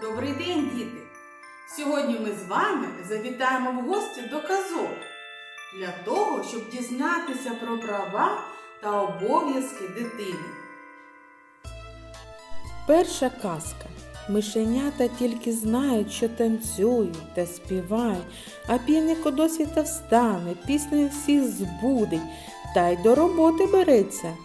Добрий день, діти! Сьогодні ми з вами завітаємо в гості до казок для того, щоб дізнатися про права та обов'язки дитини. Перша казка. Мишенята тільки знають, що танцюють та співають, а півник у досвіта встане, піснею всіх збудить та й до роботи береться.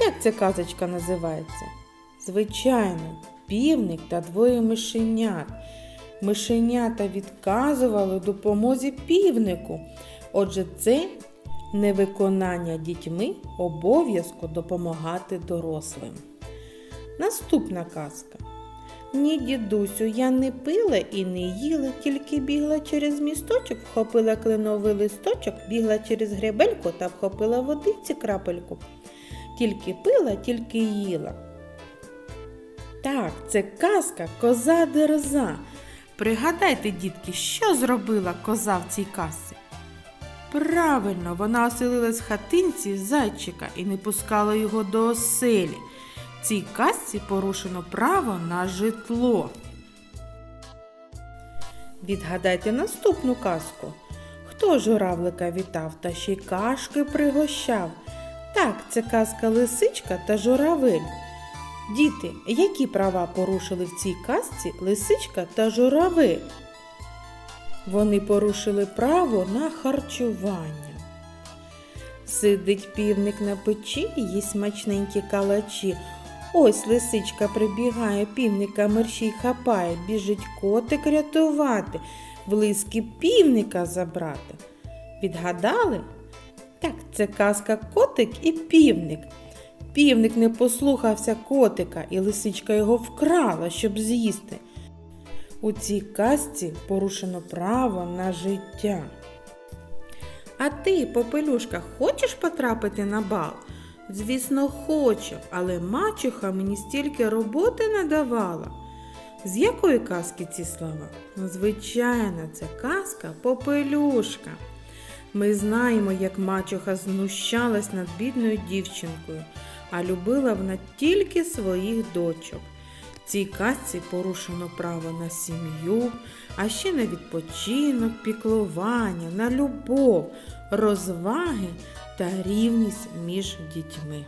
Як ця казочка називається? Звичайно, півник та двоє мишенят. Мишенята відказували допомозі півнику. Отже, це невиконання дітьми обов'язку допомагати дорослим. Наступна казка. Ні, дідусю, я не пила і не їла, тільки бігла через місточок, вхопила кленовий листочок, бігла через гребельку та вхопила водиці крапельку. Тільки пила, тільки їла. Так, це казка коза дерза. Пригадайте, дітки, що зробила коза в цій казці? Правильно, вона оселилась в хатинці зайчика і не пускала його до оселі. В цій казці порушено право на житло. Відгадайте наступну казку. Хто журавлика вітав та ще й кашки пригощав? Так, це казка лисичка та журавель. Діти, які права порушили в цій казці лисичка та журавель? Вони порушили право на харчування. Сидить півник на печі, їсть смачненькі калачі. Ось лисичка прибігає, півника мерщій хапає, біжить котик рятувати, близькі півника забрати. Відгадали? Так, це казка котик і півник. Півник не послухався котика, і лисичка його вкрала, щоб з'їсти. У цій казці порушено право на життя. А ти, попелюшка, хочеш потрапити на бал? Звісно, хочу, але мачуха мені стільки роботи надавала. З якої казки ці слова? Ну, звичайно, це казка Попелюшка. Ми знаємо, як мачуха знущалась над бідною дівчинкою, а любила вона тільки своїх дочок. Цій казці порушено право на сім'ю, а ще на відпочинок, піклування, на любов, розваги та рівність між дітьми.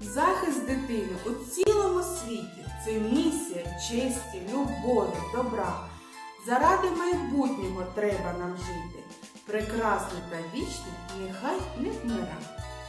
Захист дитини у цілому світі це місія честі, любові, добра. Заради майбутнього треба нам жити. Прекрасне та вічне нехай не вмира.